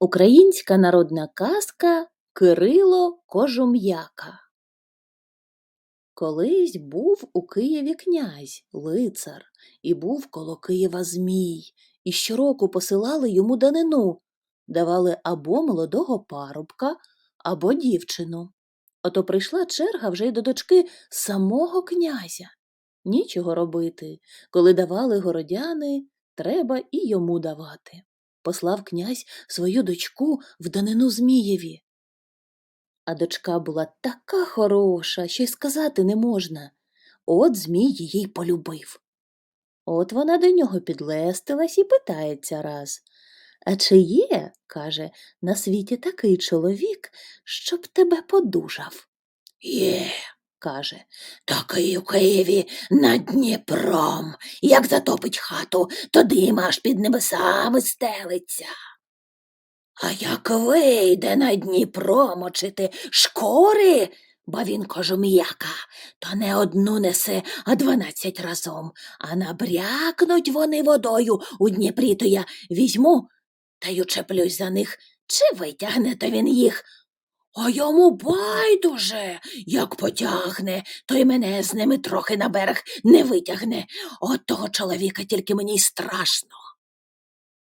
Українська народна казка Кирило Кожум'яка. Колись був у Києві князь, лицар, і був коло Києва Змій, і щороку посилали йому данину, давали або молодого парубка, або дівчину. Ото прийшла черга вже й до дочки самого князя. Нічого робити. Коли давали городяни, треба і йому давати. Послав князь свою дочку в данину Змієві. А дочка була така хороша, що й сказати не можна. От Змій її полюбив. От вона до нього підлестилась і питається раз. А чи є, каже, на світі такий чоловік, щоб тебе подужав? Є, каже, такий у Києві над Дніпром. Як затопить хату, то дим аж під небесами стелиться. А як вийде на Дніпро мочити шкури, бо він кожум'яка, то не одну несе, а дванадцять разом, а набрякнуть вони водою у Дніпрі, то я візьму та й учеплюсь за них, чи витягне то він їх. А йому байдуже, як потягне, то й мене з ними трохи на берег не витягне. От того чоловіка тільки мені й страшно.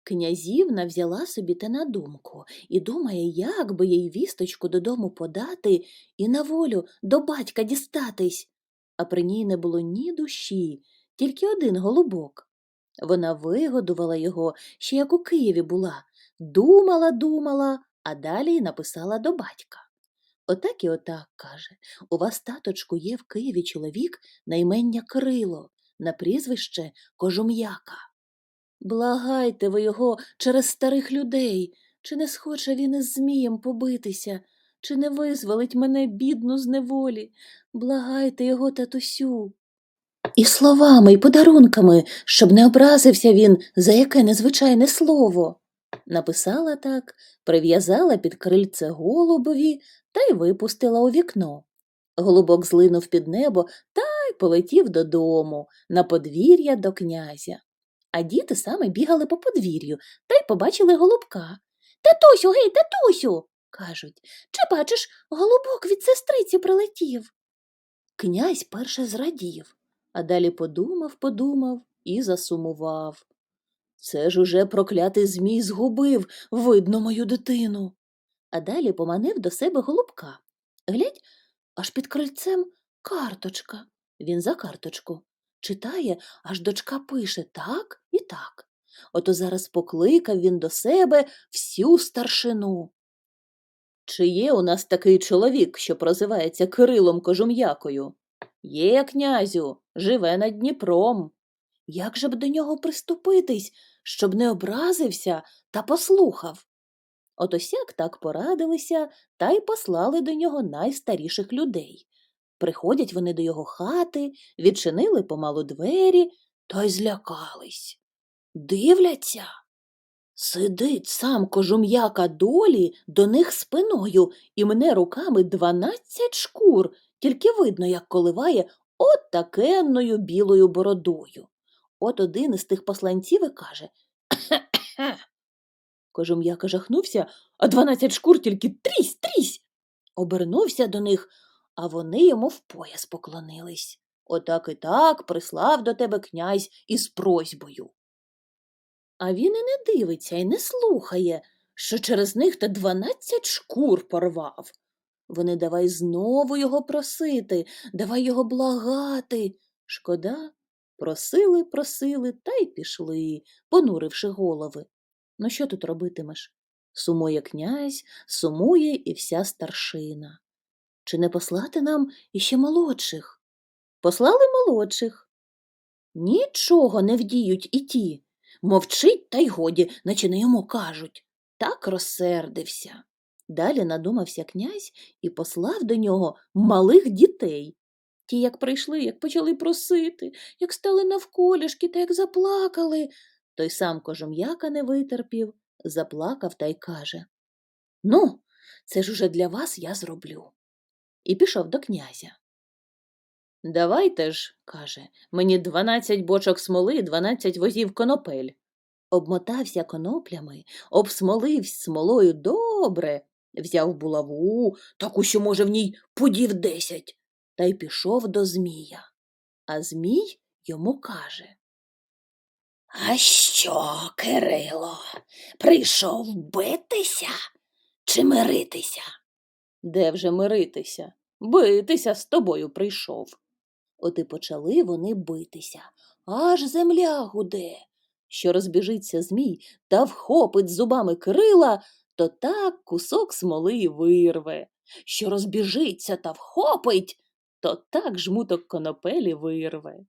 Князівна взяла собі те на думку і думає, як би їй вісточку додому подати і на волю до батька дістатись. А при ній не було ні душі, тільки один голубок. Вона вигодувала його ще як у Києві була, думала, думала, а далі написала до батька. Отак і отак, каже, у вас, таточку, є в Києві чоловік на імення Кирило, на прізвище Кожум'яка. Благайте ви його через старих людей, чи не схоче він із Змієм побитися, чи не визволить мене бідну з неволі. Благайте його, татусю. І словами, і подарунками, щоб не образився він за яке незвичайне слово. Написала так, прив'язала під крильце голубові та й випустила у вікно. Голубок злинув під небо та й полетів додому, на подвір'я до князя. А діти саме бігали по подвір'ю та й побачили голубка. Татусю, гей, татусю. кажуть. Чи бачиш, голубок від сестриці прилетів. Князь перше зрадів, а далі подумав, подумав і засумував. Це ж уже проклятий Змій згубив, видно, мою дитину. А далі поманив до себе голубка. Глядь, аж під крильцем карточка. Він за карточку. Читає, аж дочка пише так і так. Ото зараз покликав він до себе всю старшину. Чи є у нас такий чоловік, що прозивається Кирилом Кожум'якою? Є, князю, живе над Дніпром. Як же б до нього приступитись, щоб не образився та послухав? От осяк так порадилися та й послали до нього найстаріших людей. Приходять вони до його хати, відчинили помалу двері, то й злякались. Дивляться. Сидить сам кожум'яка долі до них спиною і мене руками дванадцять шкур, тільки видно, як коливає от такенною білою бородою. От один із тих посланців і каже. Кожум'яка жахнувся, а дванадцять шкур тільки трісь, трісь. Обернувся до них, а вони йому в пояс поклонились. Отак і так прислав до тебе князь із просьбою. А він і не дивиться і не слухає, що через них та дванадцять шкур порвав. Вони давай знову його просити, давай його благати. Шкода, просили, просили та й пішли, понуривши голови. Ну що тут робитимеш? Сумує князь, сумує і вся старшина. Чи не послати нам іще молодших? Послали молодших. Нічого не вдіють і ті. Мовчить та й годі, наче не йому кажуть. Так розсердився. Далі надумався князь і послав до нього малих дітей. Ті, як прийшли, як почали просити, як стали навколішки та як заплакали. Той сам кожум'яка не витерпів, заплакав та й каже Ну, це ж уже для вас я зроблю. І пішов до князя. Давайте ж, каже, мені дванадцять бочок смоли, дванадцять возів конопель. Обмотався коноплями, обсмолився смолою добре, взяв булаву, таку, що, може, в ній пудів десять, та й пішов до Змія. А Змій йому каже А що, Кирило, прийшов битися чи миритися? Де вже миритися? Битися з тобою прийшов. От і почали вони битися, аж земля гуде. Що розбіжиться змій та вхопить зубами Кирила, то так кусок смоли й вирве. Що розбіжиться та вхопить, то так жмуток конопелі вирве.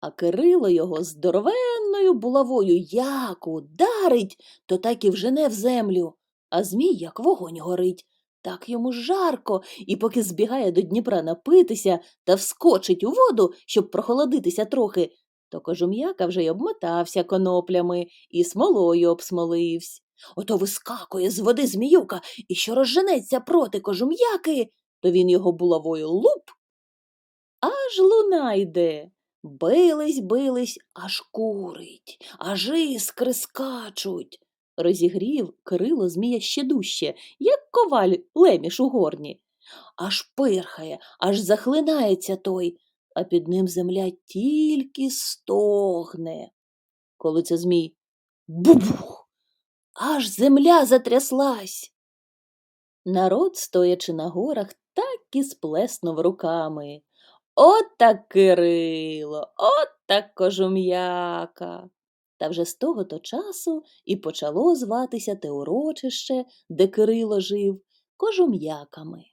А Кирило його здоровенною булавою як ударить, то так і вжене в землю, а змій, як вогонь горить. Так йому жарко, і поки збігає до Дніпра напитися та вскочить у воду, щоб прохолодитися трохи, то кожум'яка вже й обмотався коноплями і смолою обсмоливсь. Ото вискакує з води зміюка, і що розженеться проти кожум'яки, то він його булавою луп. Аж луна йде. Бились, бились, аж курить, аж іскри скачуть. Розігрів Кирило змія ще дужче, як коваль леміш у горні. Аж пирхає, аж захлинається той, а під ним земля тільки стогне. Коли це змій бубух, аж земля затряслась. Народ, стоячи на горах, так і сплеснув руками. От так Кирило, от так кожум'яка. Та вже з того то часу і почало зватися те урочище, де Кирило жив, кожум'яками.